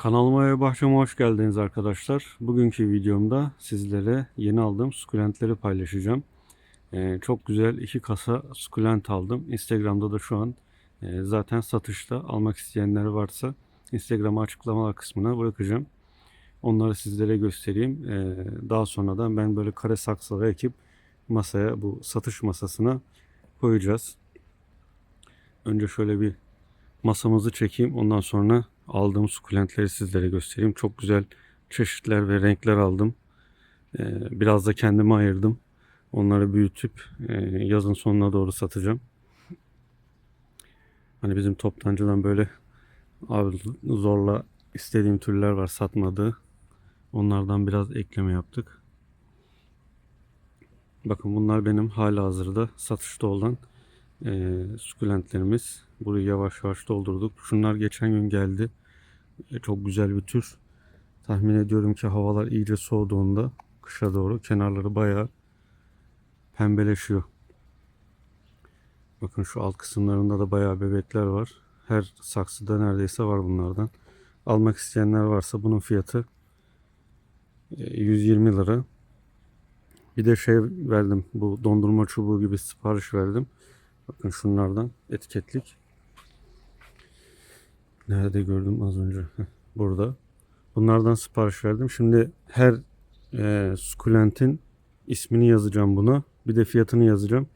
Kanalıma ve bahçeme hoş geldiniz arkadaşlar. Bugünkü videomda sizlere yeni aldığım sukulentleri paylaşacağım. Ee, çok güzel iki kasa sukulent aldım. Instagram'da da şu an e, zaten satışta. Almak isteyenler varsa Instagram'a açıklamalar kısmına bırakacağım. Onları sizlere göstereyim. Ee, daha sonradan ben böyle kare saksılara ekip masaya bu satış masasına koyacağız. Önce şöyle bir masamızı çekeyim. Ondan sonra aldığım sukulentleri sizlere göstereyim. Çok güzel çeşitler ve renkler aldım. Ee, biraz da kendime ayırdım. Onları büyütüp e, yazın sonuna doğru satacağım. Hani bizim toptancıdan böyle zorla istediğim türler var satmadığı. Onlardan biraz ekleme yaptık. Bakın bunlar benim hala hazırda satışta olan e, sukulentlerimiz. Burayı yavaş yavaş doldurduk. Şunlar geçen gün geldi. E, çok güzel bir tür. Tahmin ediyorum ki havalar iyice soğuduğunda kışa doğru kenarları bayağı pembeleşiyor. Bakın şu alt kısımlarında da bayağı bebekler var. Her saksıda neredeyse var bunlardan. Almak isteyenler varsa bunun fiyatı e, 120 lira. Bir de şey verdim. Bu dondurma çubuğu gibi sipariş verdim. Bakın şunlardan etiketlik. Nerede gördüm az önce? Burada. Bunlardan sipariş verdim. Şimdi her e, sukulentin ismini yazacağım buna. Bir de fiyatını yazacağım.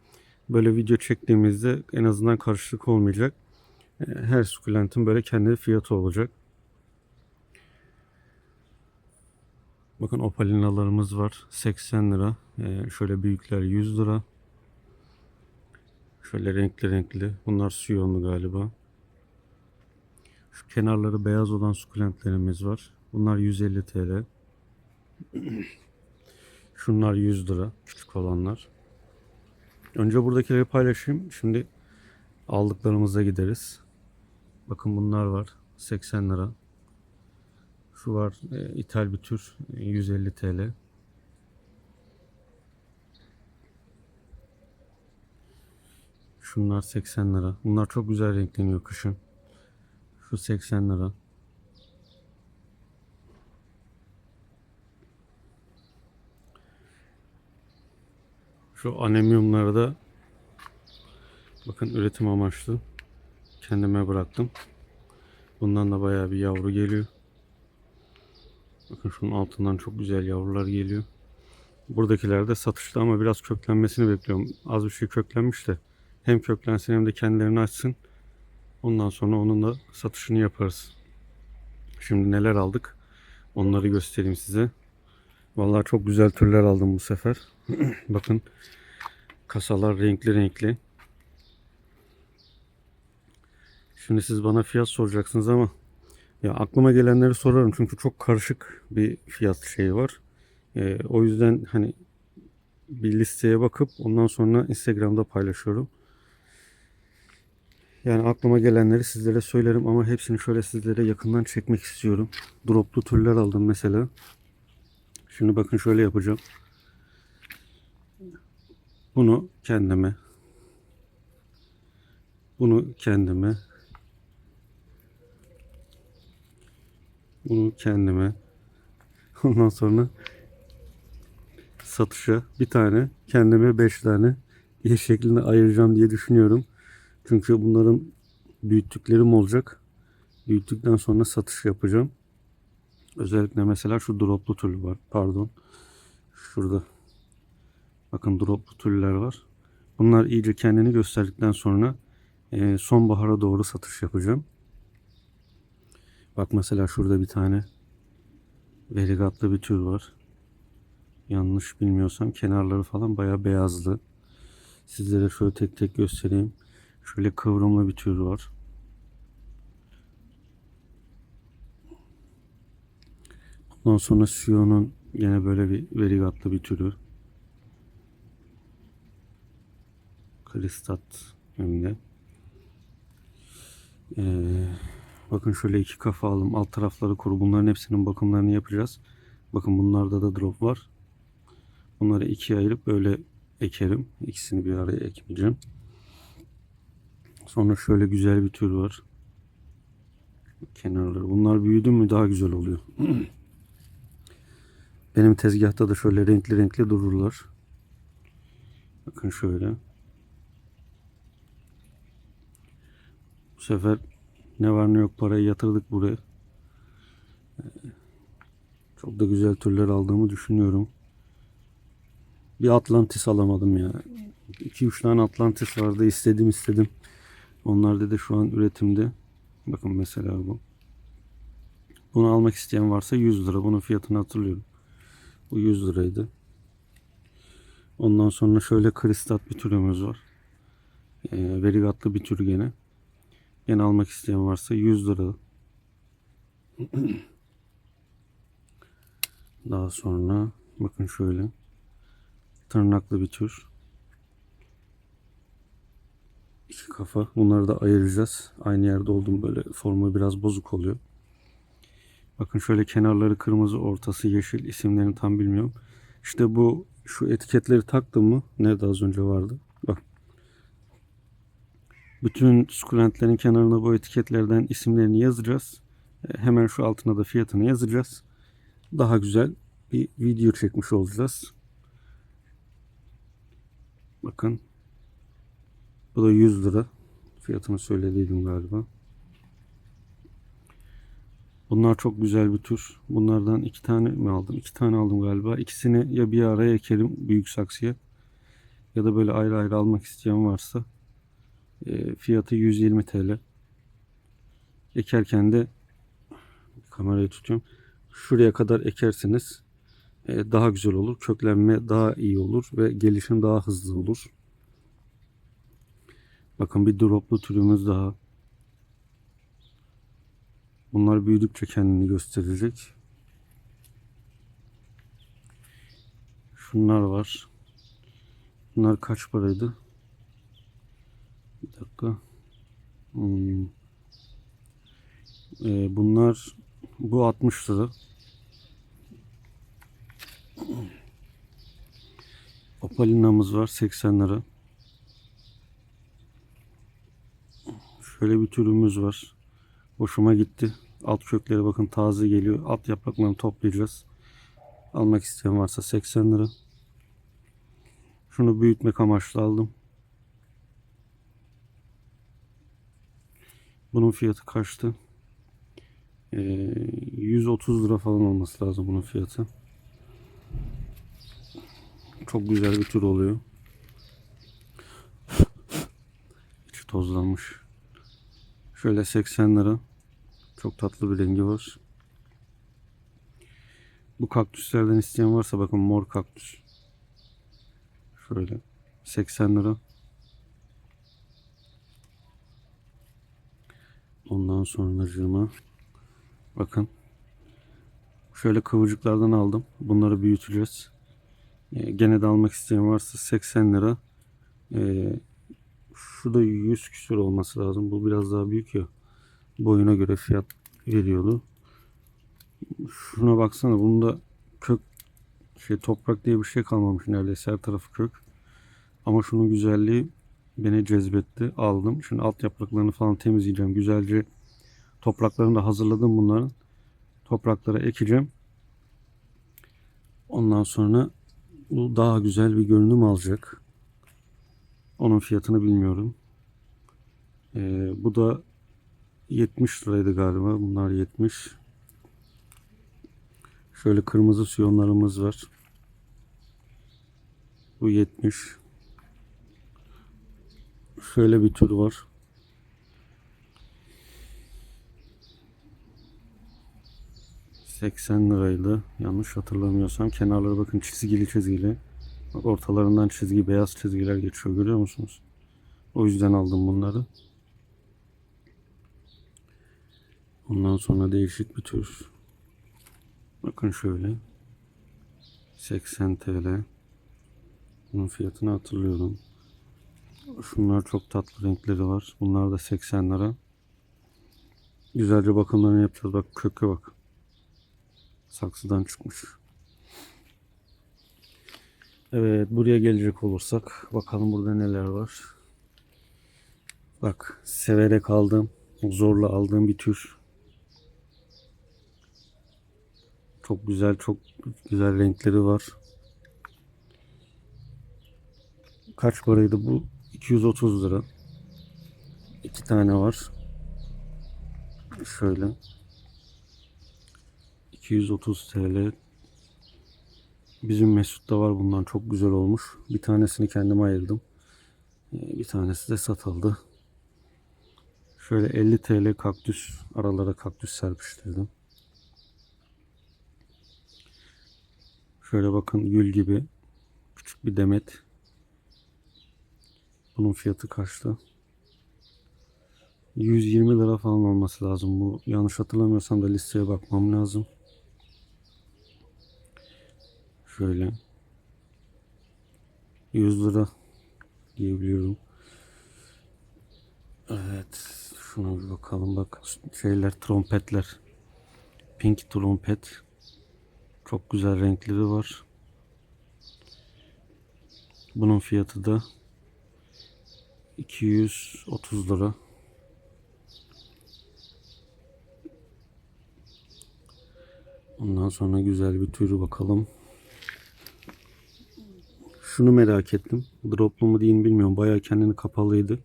Böyle video çektiğimizde en azından karışıklık olmayacak. E, her sukulentin böyle kendi fiyatı olacak. Bakın opalinalarımız var. 80 lira. E, şöyle büyükler 100 lira. Şöyle renkli renkli. Bunlar siyonlu galiba. Şu kenarları beyaz olan sukulentlerimiz var. Bunlar 150 TL. Şunlar 100 lira. Küçük olanlar. Önce buradakileri paylaşayım. Şimdi aldıklarımıza gideriz. Bakın bunlar var. 80 lira. Şu var. E, ithal bir tür. e, 150 TL. Şunlar 80 lira. Bunlar çok güzel renkleniyor kışın. Şu 80 lira. Şu anemiyumları da bakın üretim amaçlı kendime bıraktım. Bundan da bayağı bir yavru geliyor. Bakın şunun altından çok güzel yavrular geliyor. Buradakiler de satışta ama biraz köklenmesini bekliyorum. Az bir şey köklenmiş de hem köklensin hem de kendilerini açsın. Ondan sonra onun da satışını yaparız. Şimdi neler aldık? Onları göstereyim size. Vallahi çok güzel türler aldım bu sefer. Bakın kasalar renkli renkli. Şimdi siz bana fiyat soracaksınız ama ya aklıma gelenleri sorarım çünkü çok karışık bir fiyat şeyi var. Ee, o yüzden hani bir listeye bakıp ondan sonra Instagram'da paylaşıyorum. Yani aklıma gelenleri sizlere söylerim ama hepsini şöyle sizlere yakından çekmek istiyorum. Droplu türler aldım mesela. Şimdi bakın şöyle yapacağım. Bunu kendime. Bunu kendime. Bunu kendime. Ondan sonra satışa bir tane, kendime beş tane diye şeklinde ayıracağım diye düşünüyorum. Çünkü bunların büyüttüklerim olacak. Büyüttükten sonra satış yapacağım. Özellikle mesela şu droplu türlü var. Pardon. Şurada. Bakın droplu türler var. Bunlar iyice kendini gösterdikten sonra e, sonbahara doğru satış yapacağım. Bak mesela şurada bir tane verigatlı bir tür var. Yanlış bilmiyorsam kenarları falan bayağı beyazlı. Sizlere şöyle tek tek göstereyim. Şöyle kıvrımlı bir tür var. Ondan sonra Sion'un yine böyle bir verigatlı bir türü. Kristat hem. Ee, bakın şöyle iki kafa aldım. Alt tarafları kuru. Bunların hepsinin bakımlarını yapacağız. Bakın bunlarda da drop var. Bunları ikiye ayırıp böyle ekerim. İkisini bir araya ekmeyeceğim. Sonra şöyle güzel bir tür var. Kenarları. Bunlar büyüdü mü daha güzel oluyor. Benim tezgahta da şöyle renkli renkli dururlar. Bakın şöyle. Bu sefer ne var ne yok parayı yatırdık buraya. Ee, Çok da güzel türler aldığımı düşünüyorum. Bir Atlantis alamadım ya. 2-3 tane Atlantis vardı istedim istedim. Onlar da şu an üretimde. Bakın mesela bu. Bunu almak isteyen varsa 100 lira. Bunun fiyatını hatırlıyorum. Bu 100 liraydı. Ondan sonra şöyle kristat bir türümüz var. Ee, verigatlı bir tür gene. Gene almak isteyen varsa 100 lira. Daha sonra bakın şöyle tırnaklı bir tür. İki kafa. Bunları da ayıracağız. Aynı yerde olduğum böyle formu biraz bozuk oluyor. Bakın şöyle kenarları kırmızı, ortası yeşil. İsimlerini tam bilmiyorum. İşte bu şu etiketleri taktım mı? Nerede az önce vardı? Bak. Bütün sukulentlerin kenarına bu etiketlerden isimlerini yazacağız. E, Hemen şu altına da fiyatını yazacağız. Daha güzel bir video çekmiş olacağız. Bakın. Bu da 100 lira. Fiyatını söylediydim galiba. Bunlar çok güzel bir tür. Bunlardan iki tane mi aldım? İki tane aldım galiba. İkisini ya bir araya ekerim büyük saksıya ya da böyle ayrı ayrı almak isteyen varsa e, fiyatı 120 TL. Ekerken de kamerayı tutuyorum. Şuraya kadar ekersiniz e, daha güzel olur. Köklenme daha iyi olur ve gelişim daha hızlı olur. Bakın bir droplu türümüz daha. Bunlar büyüdükçe kendini gösterecek. Şunlar var. Bunlar kaç paraydı? Bir dakika. Hmm. Ee, bunlar bu 60 lira. Opalinamız var 80 lira. Şöyle bir türümüz var. Hoşuma gitti. Alt kökleri bakın taze geliyor. Alt yapraklarını toplayacağız. Almak isteyen varsa 80 lira. Şunu büyütmek amaçlı aldım. Bunun fiyatı kaçtı? Ee, 130 lira falan olması lazım bunun fiyatı. Çok güzel bir tür oluyor. İçi tozlanmış. Şöyle 80 lira. Çok tatlı bir rengi var. Bu kaktüslerden isteyen varsa bakın mor kaktüs. Şöyle 80 lira. Ondan sonra bakın şöyle kıvırcıklardan aldım. Bunları büyüteceğiz. E, gene de almak isteyen varsa 80 lira. E, şu da 100 küsur olması lazım. Bu biraz daha büyük ya. Boyuna göre fiyat veriyordu. Şuna baksana. Bunda kök şey toprak diye bir şey kalmamış neredeyse her tarafı kök. Ama şunun güzelliği beni cezbetti. Aldım. Şimdi alt yapraklarını falan temizleyeceğim. Güzelce topraklarını da hazırladım bunların. Topraklara ekeceğim. Ondan sonra bu daha güzel bir görünüm alacak. Onun fiyatını bilmiyorum. Ee, bu da 70 liraydı galiba. Bunlar 70. Şöyle kırmızı siyonlarımız var. Bu 70. Şöyle bir tür var. ...80 liraydı. Yanlış hatırlamıyorsam. Kenarları bakın çizgili çizgili. Ortalarından çizgi, beyaz çizgiler geçiyor. Görüyor musunuz? O yüzden aldım bunları. Ondan sonra değişik bir tür. Bakın şöyle. 80 TL. Bunun fiyatını hatırlıyorum. Şunlar çok tatlı renkleri var. Bunlar da 80 lira. Güzelce bakımlarını yapacağız. Bak köke bak. Saksıdan çıkmış. Evet buraya gelecek olursak bakalım burada neler var. Bak severek aldığım, zorla aldığım bir tür. Çok güzel, çok güzel renkleri var. Kaç paraydı bu? 230 lira. İki tane var. Şöyle. 230 TL Bizim Mesut'ta var bundan çok güzel olmuş. Bir tanesini kendime ayırdım. Ee, Bir tanesi de satıldı. Şöyle 50 TL kaktüs aralara kaktüs serpiştirdim. Şöyle bakın gül gibi küçük bir demet. Bunun fiyatı kaçtı? 120 lira falan olması lazım bu. Yanlış hatırlamıyorsam da listeye bakmam lazım. Şöyle 100 lira diyebiliyorum. Evet. Şuna bir bakalım bak. Şeyler trompetler. Pink trompet. Çok güzel renkleri var. Bunun fiyatı da 230 lira. Ondan sonra güzel bir türü bakalım. Şunu merak ettim. Droplu mu değil mi bilmiyorum. Bayağı kendini kapalıydı.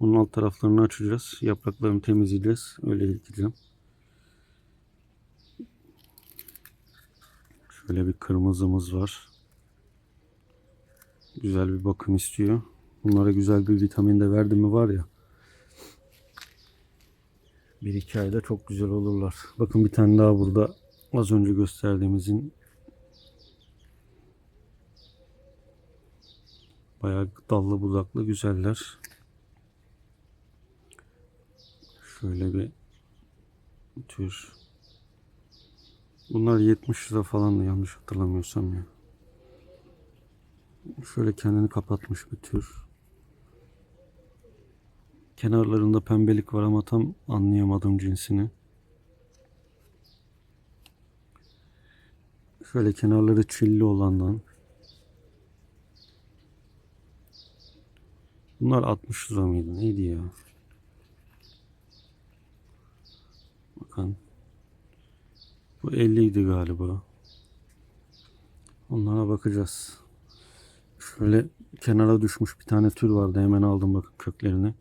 Bunun alt taraflarını açacağız. Yapraklarını temizleyeceğiz. Öyle gideceğim. Şöyle bir kırmızımız var. Güzel bir bakım istiyor. Bunlara güzel bir vitamin de verdim mi var ya. Bir iki ayda çok güzel olurlar. Bakın bir tane daha burada az önce gösterdiğimizin bayağı dallı budaklı güzeller. Şöyle bir tür. Bunlar 70 lira falan da yanlış hatırlamıyorsam ya. Şöyle kendini kapatmış bir tür. Kenarlarında pembelik var ama tam anlayamadım cinsini. Şöyle kenarları çilli olandan. Bunlar 60 lira mıydı? Neydi ya? Bakın. Bu 50 idi galiba. Onlara bakacağız. Şöyle kenara düşmüş bir tane tür vardı. Hemen aldım bakın köklerini.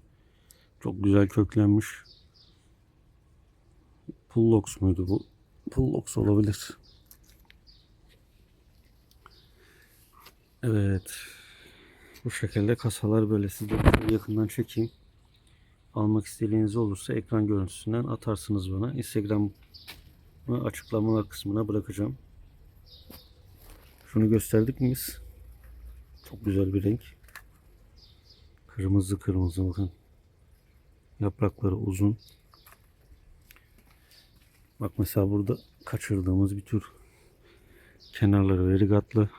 Çok güzel köklenmiş. Pullox muydu bu? Pullox olabilir. Evet. Bu şekilde kasalar böyle size yakından çekeyim. Almak istediğiniz olursa ekran görüntüsünden atarsınız bana. Instagram açıklamalar kısmına bırakacağım. Şunu gösterdik mi biz? Çok güzel bir renk. Kırmızı kırmızı bakın. Yaprakları uzun. Bak mesela burada kaçırdığımız bir tür. Kenarları verigatlı.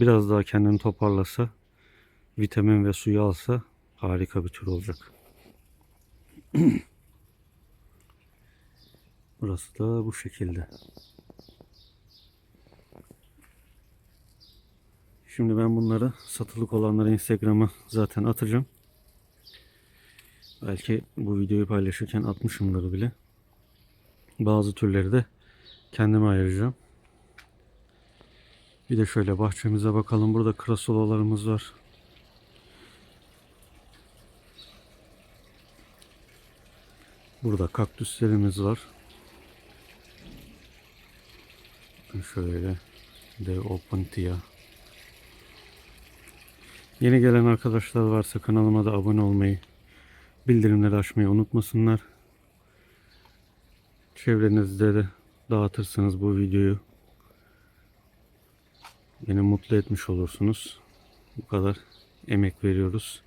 Biraz daha kendini toparlasa, vitamin ve suyu alsa harika bir tür olacak. Burası da bu şekilde. Şimdi ben bunları satılık olanları Instagram'a zaten atacağım. Belki bu videoyu paylaşırken atmışımdır bile. Bazı türleri de kendime ayıracağım. Bir de şöyle bahçemize bakalım. Burada krasolalarımız var. Burada kaktüslerimiz var. Şöyle de Opentia. Yeni gelen arkadaşlar varsa kanalıma da abone olmayı, bildirimleri açmayı unutmasınlar. Çevrenizde de dağıtırsanız bu videoyu beni mutlu etmiş olursunuz. Bu kadar emek veriyoruz.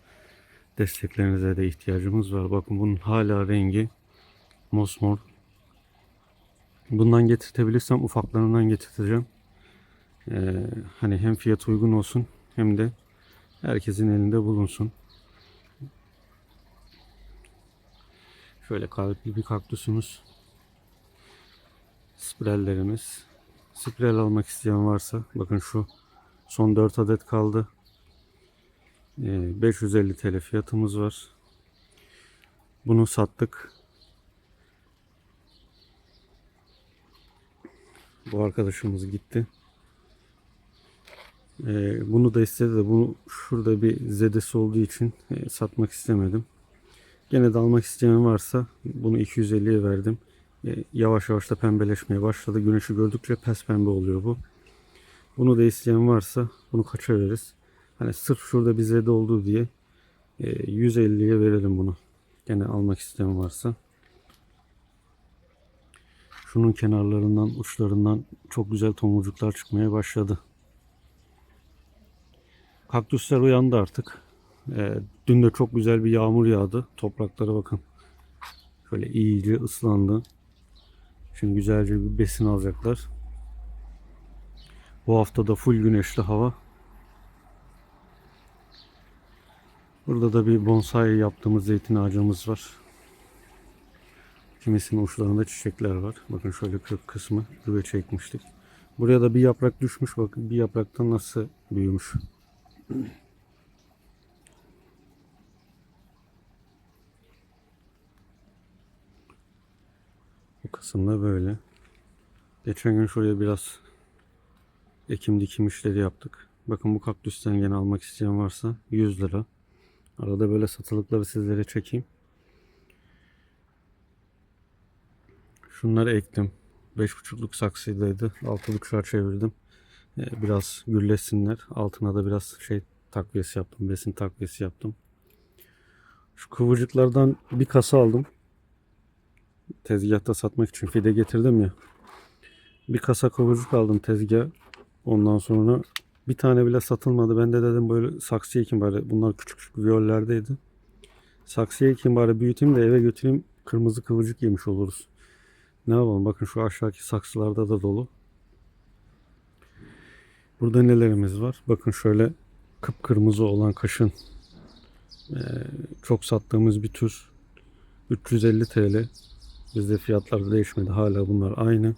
Desteklerinize de ihtiyacımız var. Bakın bunun hala rengi mosmor. Bundan getirtebilirsem ufaklarından getirteceğim. Ee, hani hem fiyat uygun olsun hem de herkesin elinde bulunsun. Şöyle kalpli bir kaktüsümüz. Sprellerimiz. Sprel almak isteyen varsa bakın şu son 4 adet kaldı. Ee, 550 TL fiyatımız var. Bunu sattık. Bu arkadaşımız gitti. Ee, bunu da istedi de bunu şurada bir zedesi olduğu için e, satmak istemedim. Gene de almak isteyen varsa bunu 250'ye verdim. E, yavaş yavaş da pembeleşmeye başladı. Güneşi gördükçe pes pembe oluyor bu. Bunu da isteyen varsa bunu kaça veririz? Hani sırf şurada bir zede oldu diye e, 150'ye verelim bunu. Gene almak isteyen varsa. Şunun kenarlarından, uçlarından çok güzel tomurcuklar çıkmaya başladı. Kaktüsler uyandı artık. Ee, dün de çok güzel bir yağmur yağdı. Topraklara bakın. Şöyle iyice ıslandı. Şimdi güzelce bir besin alacaklar. Bu hafta da full güneşli hava. Burada da bir bonsai yaptığımız zeytin ağacımız var. Kimisinin uçlarında çiçekler var. Bakın şöyle kök kısmı güve çekmiştik. Buraya da bir yaprak düşmüş. Bakın bir yapraktan nasıl büyümüş. Bu kısımda böyle. Geçen gün şuraya biraz ekim dikim işleri yaptık. Bakın bu kaktüsten gene almak isteyen varsa 100 lira. Arada böyle satılıkları sizlere çekeyim. Şunları ektim. 5,5'luk saksıdaydı. 6,5'a çevirdim. Ee, Biraz güllesinler. Altına da biraz şey takviyesi yaptım. Besin takviyesi yaptım. Şu kıvırcıklardan bir kasa aldım. Tezgahta satmak için fide getirdim ya. Bir kasa kıvırcık aldım tezgah. Ondan sonra bir tane bile satılmadı. Ben de dedim böyle saksıya ekin bari. Bunlar küçük küçük viyollerdeydi. Saksıya ekin bari büyüteyim de eve götüreyim. Kırmızı kıvırcık yemiş oluruz. Ne yapalım? Bakın şu aşağıdaki saksılarda da dolu. Burada nelerimiz var? Bakın şöyle kıpkırmızı olan kaşın eee, çok sattığımız bir tür 350 TL. Bizde fiyatlar değişmedi. Hala bunlar aynı.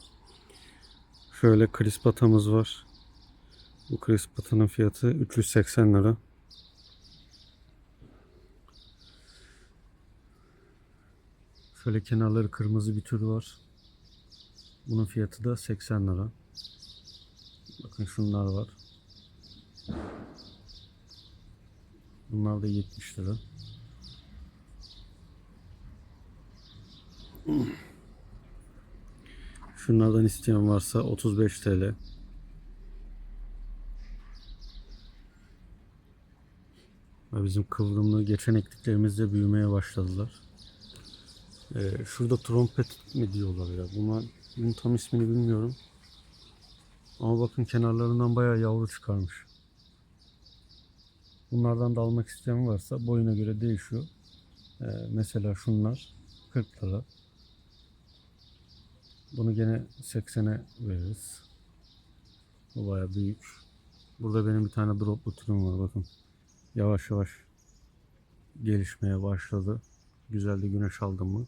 Şöyle krispatamız var. Bu krispatanın fiyatı 380 lira. Şöyle kenarları kırmızı bir tür var. Bunun fiyatı da 80 lira. Bakın şunlar var. Bunlar da 70 lira. Şunlardan isteyen varsa 35 TL. Ve bizim kıvrımlı geçen ektiklerimizde büyümeye başladılar. Ee, şurada trompet mi diyorlar ya. Bunlar, bunun tam ismini bilmiyorum. Ama bakın kenarlarından bayağı yavru çıkarmış. Bunlardan da almak isteyen varsa boyuna göre değişiyor. Ee, mesela şunlar 40 lira. Bunu gene 80'e veririz. Bu bayağı büyük. Burada benim bir tane droplu türüm var bakın. Yavaş yavaş gelişmeye başladı. Güzel de güneş aldım mı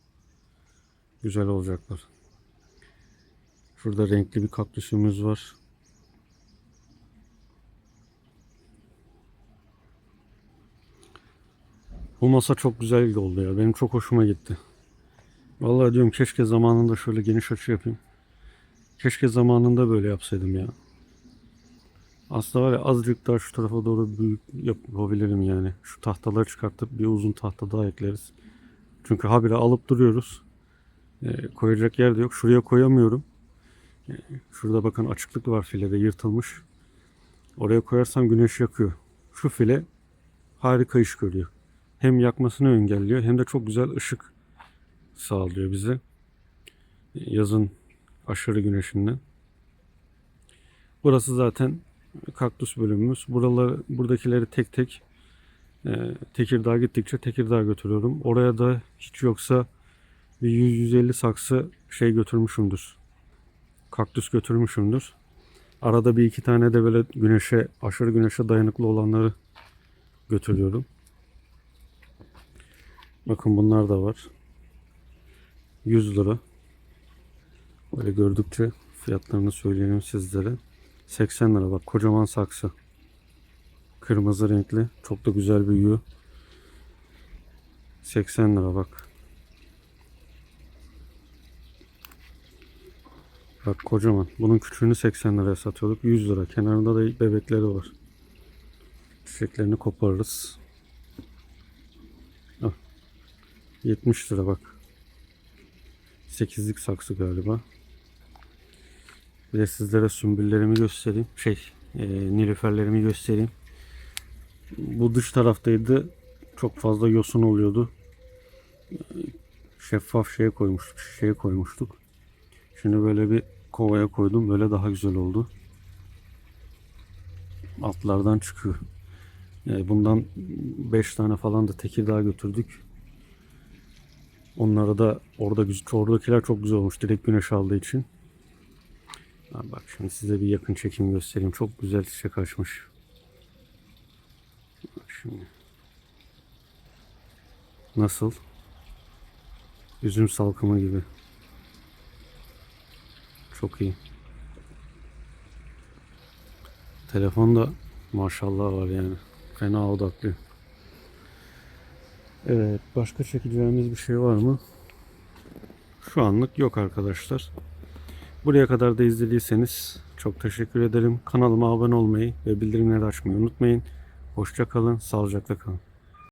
güzel olacaklar. Şurada renkli bir kaktüsümüz var. Bu masa çok güzel oldu ya. Benim çok hoşuma gitti. Vallahi diyorum keşke zamanında şöyle geniş açı yapayım. Keşke zamanında böyle yapsaydım ya. Aslında var ya azıcık daha şu tarafa doğru büyük yapabilirim yani. Şu tahtaları çıkartıp bir uzun tahta daha ekleriz. Çünkü habire alıp duruyoruz. E, koyacak yer de yok. Şuraya koyamıyorum. Şurada bakın açıklık var filede yırtılmış. Oraya koyarsam güneş yakıyor. Şu file harika iş görüyor. Hem yakmasını engelliyor hem de çok güzel ışık sağlıyor bize. Yazın aşırı güneşinden. Burası zaten kaktüs bölümümüz. Buraları, buradakileri tek tek e, Tekirdağ gittikçe Tekirdağ götürüyorum. Oraya da hiç yoksa bir 100-150 saksı şey götürmüşümdür. Kaktüs götürmüşümdür. Arada bir iki tane de böyle güneşe, aşırı güneşe dayanıklı olanları götürüyorum. Bakın bunlar da var. 100 lira. Böyle gördükçe fiyatlarını söyleyelim sizlere. 80 lira bak kocaman saksı. Kırmızı renkli. Çok da güzel büyüyor. 80 lira bak. Bak kocaman. Bunun küçüğünü 80 liraya satıyorduk. 100 lira. Kenarında da bebekleri var. Çiçeklerini koparırız. Al. 70 lira bak. 8'lik saksı galiba. Bir de sizlere sümbüllerimi göstereyim. Şey, e, nilüferlerimi göstereyim. Bu dış taraftaydı. Çok fazla yosun oluyordu. Şeffaf şeye koymuştuk, şişeye koymuştuk. Şimdi böyle bir kovaya koydum. Böyle daha güzel oldu. Altlardan çıkıyor. E, bundan 5 tane falan da Tekirdağ'a götürdük. Onlara da orada oradakiler çok güzel olmuş. Direkt güneş aldığı için. Bak şimdi size bir yakın çekim göstereyim. Çok güzel çiçek açmış. Bak şimdi. Nasıl? Üzüm salkımı gibi. Çok iyi. Telefonda maşallah var yani. Fena odaklı. Evet, başka çekeceğimiz bir şey var mı? Şu anlık yok arkadaşlar. Buraya kadar da izlediyseniz çok teşekkür ederim. Kanalıma abone olmayı ve bildirimleri açmayı unutmayın. Hoşça kalın, sağlıcakla kalın.